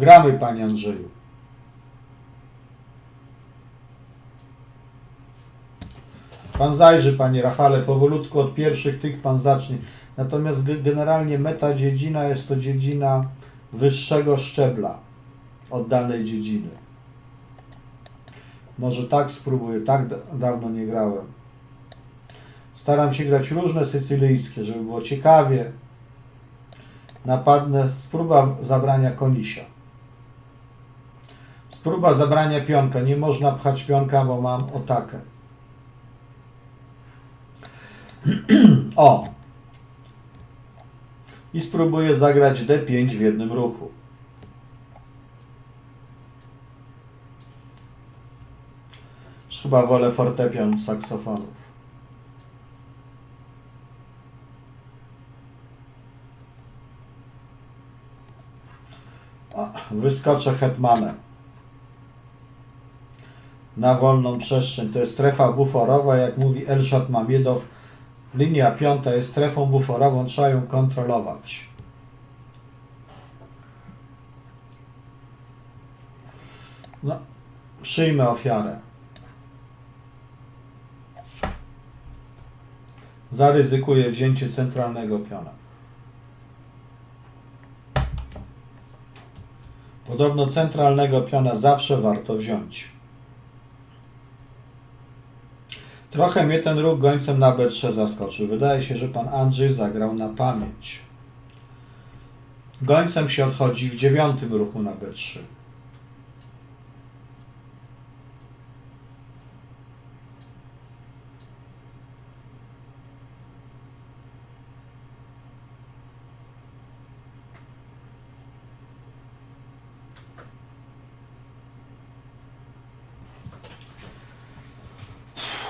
Gramy, panie Andrzeju. Pan zajrzy, panie Rafale, powolutku od pierwszych tych pan zacznie. Natomiast ge- generalnie meta dziedzina jest to dziedzina wyższego szczebla od danej dziedziny. Może tak spróbuję, tak da- dawno nie grałem. Staram się grać różne sycylijskie, żeby było ciekawie. Napadnę, spróba zabrania konisia. Spróba zabrania pionka. Nie można pchać pionka, bo mam otakę. o! I spróbuję zagrać D5 w jednym ruchu. Chyba wolę fortepian saksofonów. O, Wyskoczę hetmanem. Na wolną przestrzeń. To jest strefa buforowa, jak mówi Elszat Mamiedow. Linia piąta jest strefą buforową, trzeba ją kontrolować. No, przyjmę ofiarę. Zaryzykuję wzięcie centralnego piona. Podobno centralnego piona zawsze warto wziąć. Trochę mnie ten ruch gońcem na B3 zaskoczył. Wydaje się, że pan Andrzej zagrał na pamięć. Gońcem się odchodzi w dziewiątym ruchu na B3.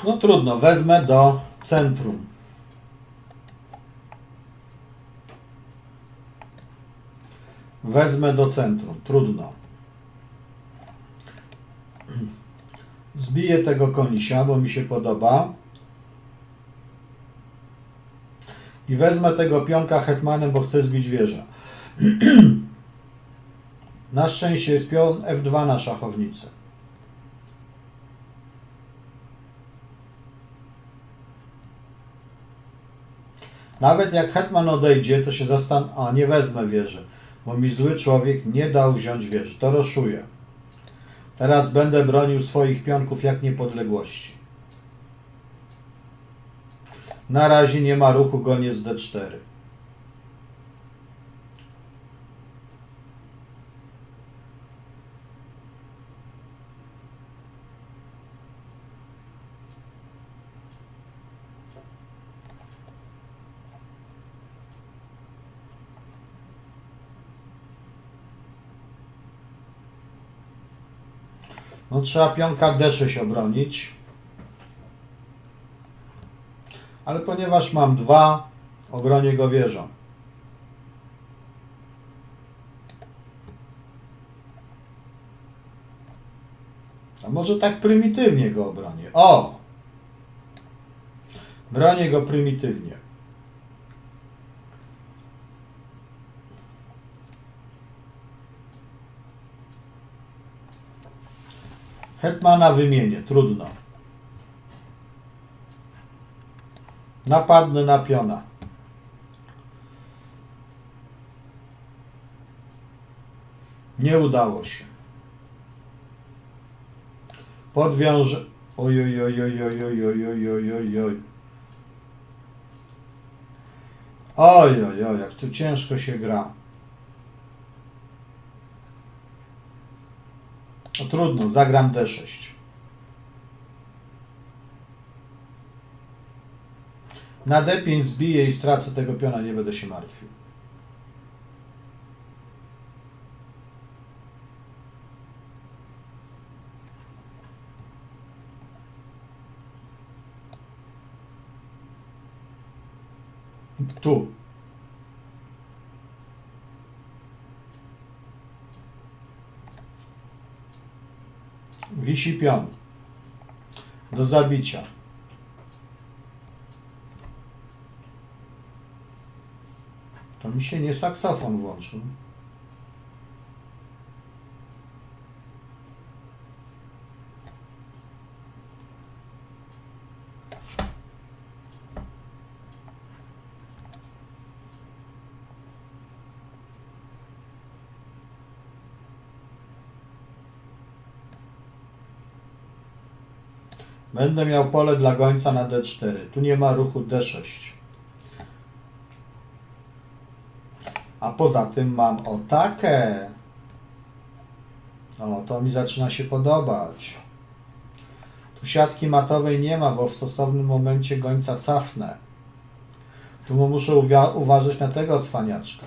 No trudno, wezmę do centrum. Wezmę do centrum, trudno. Zbiję tego konisia, bo mi się podoba. I wezmę tego pionka hetmanem, bo chcę zbić wieżę. Na szczęście jest pion F2 na szachownicy. Nawet jak hetman odejdzie, to się zastan... A, nie wezmę wieży, bo mi zły człowiek nie dał wziąć wieży. To roszuję. Teraz będę bronił swoich pionków jak niepodległości. Na razie nie ma ruchu goniec D4. No trzeba pionka D6 obronić. Ale ponieważ mam dwa, obronię go wieżą. A może tak prymitywnie go obronię. O! Bronię go prymitywnie. Hetmana wymienię, trudno. Napadnę na piona. Nie udało się. Podwiążę. Oj, oj, oj, oj, oj, oj, oj, oj, oj, oj, oj. Oj, oj, oj, jak tu ciężko się gra. No trudno, zagram D6. Na D5 zbiję i stracę tego piona, nie będę się martwił. Tu. Wisi pion. Do zabicia. To mi się nie saksofon włączył. Będę miał pole dla gońca na D4. Tu nie ma ruchu D6. A poza tym mam otakę. O, to mi zaczyna się podobać. Tu siatki matowej nie ma, bo w stosownym momencie gońca cafnę. Tu mu muszę uważać na tego cwaniaczka.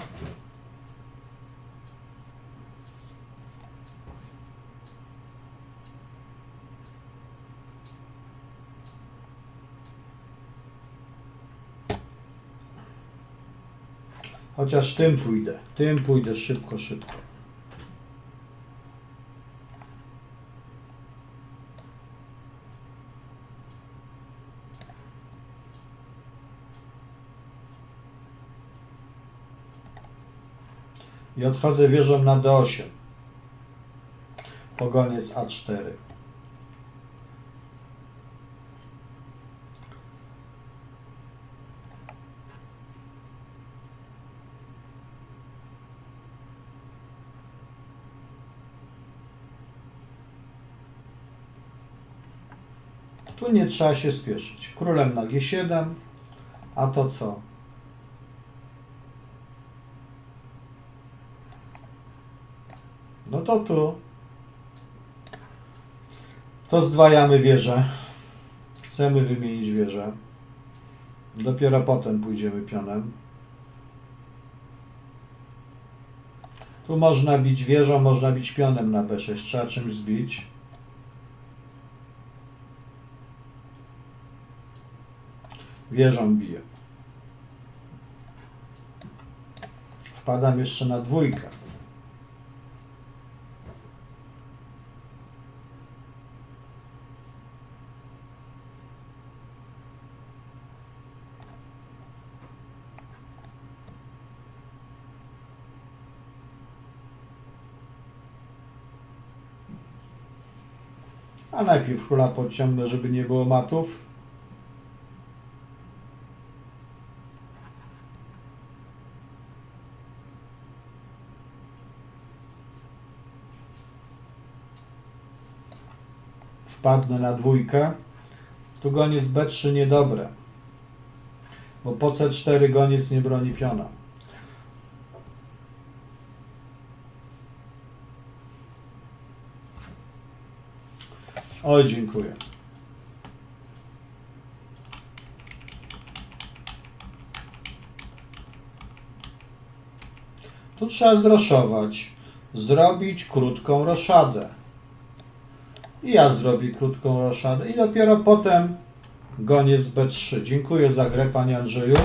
Chociaż tym pójdę. Tym pójdę szybko, szybko. I odchodzę wieżą na D8. Pogoniec A4. Tu nie trzeba się spieszyć. Królem na G7. A to co? No to tu. To zdwajamy wieżę. Chcemy wymienić wieżę. Dopiero potem pójdziemy pionem. Tu można bić wieżą, można bić pionem na B6. Trzeba czymś zbić. Wieżą biję. Wpadam jeszcze na dwójkę. A najpierw króla podciągnę, żeby nie było matów. Wpadnę na dwójkę. Tu goniec B3 niedobre. Bo po C4 goniec nie broni piona. Oj, dziękuję. Tu trzeba zroszować. Zrobić krótką roszadę. I ja zrobię krótką roszadę. I dopiero potem goniec B3. Dziękuję za grę, panie Andrzeju.